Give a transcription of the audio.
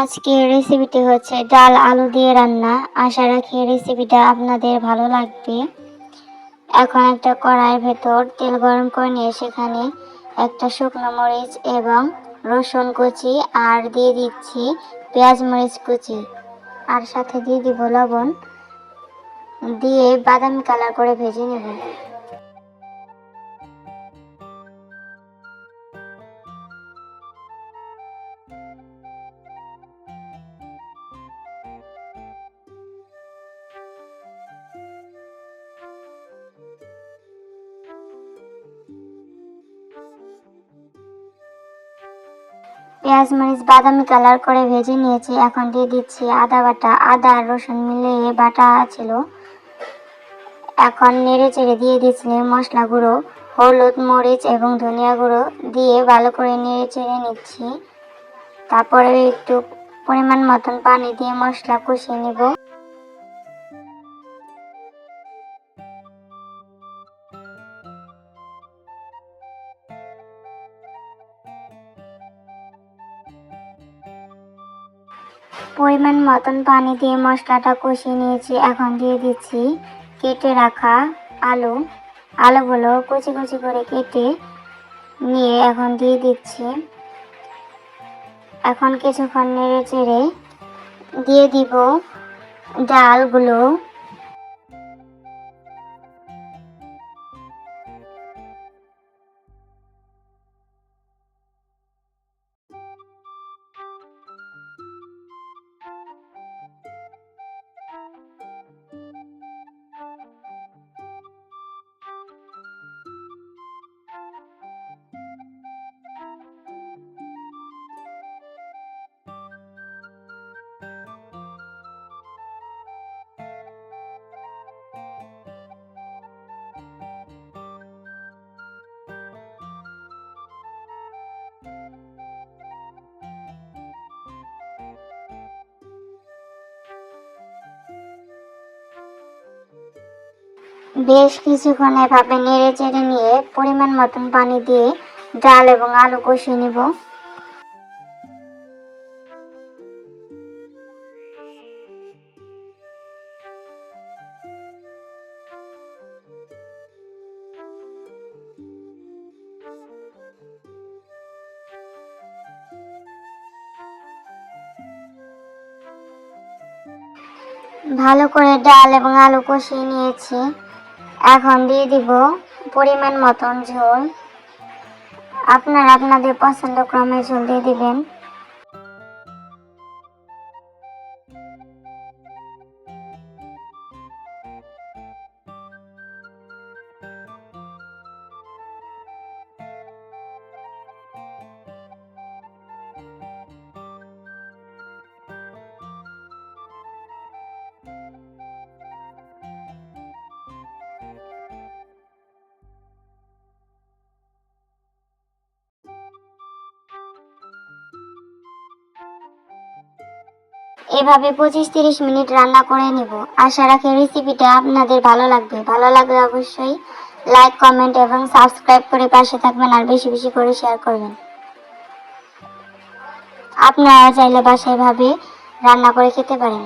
আজকে রেসিপিটি হচ্ছে ডাল আলু দিয়ে রান্না। আশা রাখি রেসিপিটা আপনাদের ভালো লাগবে। এখন একটা কড়াইয়ের ভেতর তেল গরম করে নিয়ে সেখানে একটা শুকনো মরিচ এবং রসুন কুচি আর দিয়ে দিচ্ছি পেঁয়াজ মরিচ কুচি। আর সাথে দিয়ে দিব লবণ। দিয়ে বাদামি কালার করে ভেজে নেব। পেঁয়াজ, মরিচ, বাদামি কালার করে ভেজে নিয়েছি। এখন দিয়ে দিচ্ছি আদা বাটা। আদা আর রসুন মিলিয়ে বাটা ছিল। এখন নেড়ে চেড়ে দিয়ে দিচ্ছি মশলা গুঁড়ো, হলুদ, মরিচ এবং ধনিয়া গুঁড়ো দিয়ে ভালো করে নেড়ে চেড়ে নিচ্ছি। তারপরে একটু পরিমাণ মতন পানি দিয়ে মশলা কষিয়ে নেব। পরিমাণ মতন পানি দিয়ে মশলাটা কষিয়ে নিয়েছি। এখন দিয়ে দিচ্ছি কেটে রাখা আলু। আলুগুলো কুচি কুচি করে কেটে নিয়ে এখন দিয়ে দিচ্ছি। এখন কিছুক্ষণ নেড়ে চেড়ে দিয়ে দিব ডালগুলো। বেশ কিছুক্ষণ এভাবে নেড়ে চেড়ে নিয়ে পরিমাণ মতন পানি দিয়ে ডাল এবং আলু কষিয়ে নিব। ভালো করে ডাল এবং আলু কষিয়ে নিয়েছি। এখন দিয়ে দিব পরিমাণ মতন ঝোল। আপনারা আপনাদের পছন্দ ক্রমে ঝোল দিয়ে দিবেন। এভাবে পঁচিশ তিরিশ মিনিট রান্না করে নিব। আশা রাখি রেসিপিটা আপনাদের ভালো লাগবে। ভালো লাগলে অবশ্যই লাইক কমেন্ট এবং সাবস্ক্রাইব করে পাশে থাকবেন আর বেশি বেশি করে শেয়ার করবেন। আপনারা চাইলে বাসায় ভাবে রান্না করে খেতে পারেন।